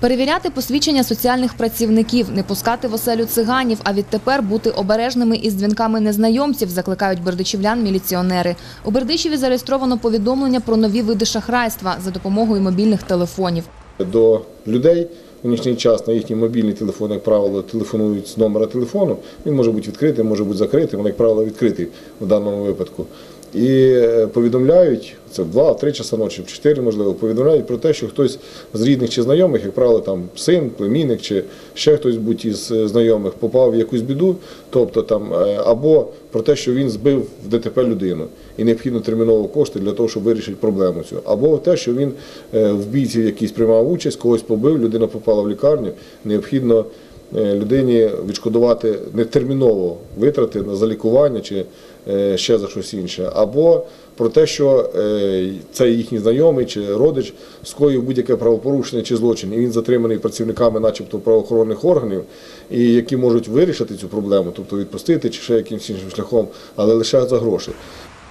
Перевіряти посвідчення соціальних працівників, не пускати в оселю циганів, а відтепер бути обережними із дзвінками незнайомців, закликають бердичівлян міліціонери. У Бердичеві зареєстровано повідомлення про нові види шахрайства за допомогою мобільних телефонів. до людей. У нічний час на їхній мобільний телефон, як правило, телефонують з номера телефону. Він може бути відкритий, може бути закритий, він, як правило, відкритий в даному випадку. І е, повідомляють, це в 2-3 часа ночі, в 4, можливо, повідомляють про те, що хтось з рідних чи знайомих, як правило, там син, племінник чи ще хтось будь із е, знайомих попав в якусь біду, тобто там е, або про те, що він збив в ДТП людину і необхідно терміново кошти для того, щоб вирішити проблему цю, або те, що він в бійці якийсь приймав участь, когось побив, людина попала в лікарню, необхідно е, людині відшкодувати не терміново витрати на залікування чи е, ще за щось інше, або про те, що е, цей їхній знайомий чи родич скоїв будь-яке правопорушення чи злочин, і він затриманий працівниками, начебто правоохоронних органів, і які можуть вирішити цю проблему, тобто відпустити чи ще якимось іншим шляхом, але лише за гроші.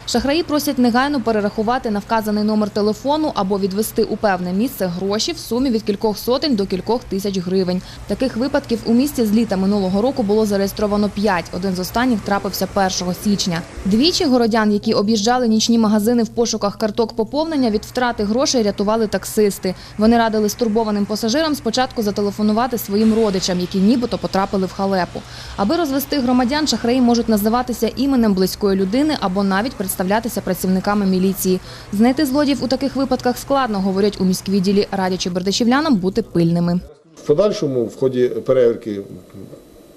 Шахраї просять негайно перерахувати на вказаний номер телефону або відвести у певне місце гроші в сумі від кількох сотень до кількох тисяч гривень. Таких випадків у місті з літа минулого року було зареєстровано п'ять. Один з останніх трапився 1 січня. Двічі городян, які об'їжджали нічні магазини в пошуках карток поповнення, від втрати грошей рятували таксисти. Вони радили стурбованим пасажирам спочатку зателефонувати своїм родичам, які нібито потрапили в халепу. Аби розвести громадян, шахраї можуть називатися іменем близької людини або навіть представлятися працівниками міліції. Знайти злодіїв у таких випадках складно, говорять у міськвідділі, радячи бердичівлянам бути пильними. В подальшому в ході перевірки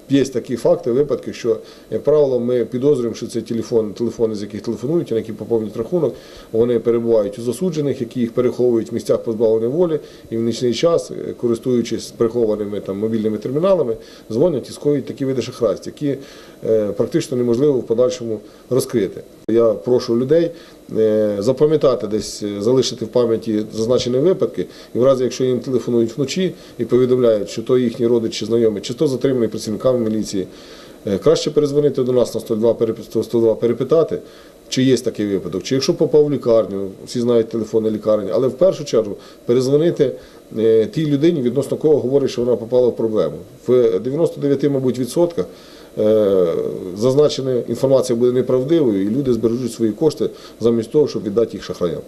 є такі факти, випадки, що, як правило, ми підозрюємо, що це телефон, телефони, з яких телефонують, на які поповнюють рахунок, вони перебувають у засуджених, які їх переховують в місцях позбавлення волі, і в нічний час, е, користуючись прихованими там мобільними терміналами, дзвонять і скоюють такі види шахрайств, які е, практично неможливо в подальшому розкрити. Я прошу людей е, запам'ятати десь, е, залишити в пам'яті зазначені випадки, і в разі, якщо їм телефонують вночі і повідомляють, що то їхній родич чи знайомий, чи то затриманий працівниками міліції, е, краще перезвонити до нас на 102, 102 перепитати, чи є такий випадок, чи якщо попав в лікарню, всі знають телефони лікарні, але в першу чергу перезвонити тій людині, відносно кого говорить, що вона попала в проблему. В 99, мабуть, відсотках зазначена інформація буде неправдивою, і люди збережуть свої кошти замість того, щоб віддати їх шахраям.